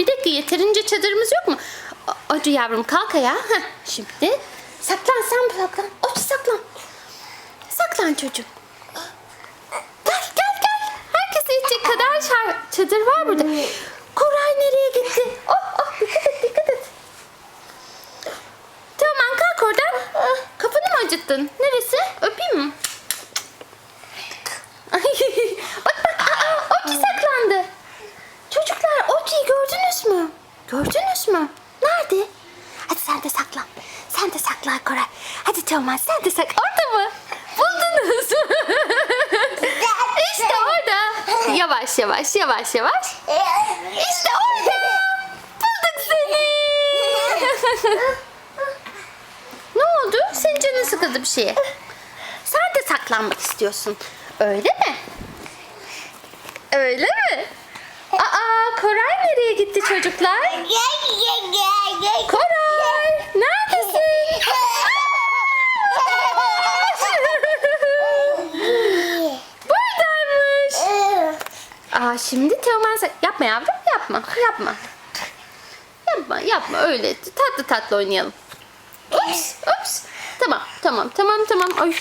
Hadi yeterince çadırımız yok mu? A- Hadi yavrum kalk ayağa. Heh, şimdi saklan sen saklan. Oç saklan. Saklan çocuğum. Gel gel gel. Herkes yetecek kadar çadır var burada. Koray nereye gitti? Oh oh dikkat et dikkat et. Tamam kalk oradan. Kafanı mı acıttın? Neresi? Öpeyim mi? Oki'yi gördünüz mü? Gördünüz mü? Nerede? Hadi sen de saklan. Sen de saklan Koray. Hadi Teoman sen de saklan. Orada mı? Buldunuz. işte orada. Yavaş yavaş yavaş yavaş. İşte orada. Bulduk seni. ne oldu? Senin canın sıkıldı bir şeye. Sen de saklanmak istiyorsun. Öyle mi? Öyle mi? Aa, Koray gitti çocuklar? Koray, neredesin? Buradaymış. Aa, şimdi Teoman sen... Yapma yavrum, yapma, yapma. Yapma, yapma öyle. Tatlı tatlı oynayalım. Ups, ups. Tamam, tamam, tamam, tamam. Ay.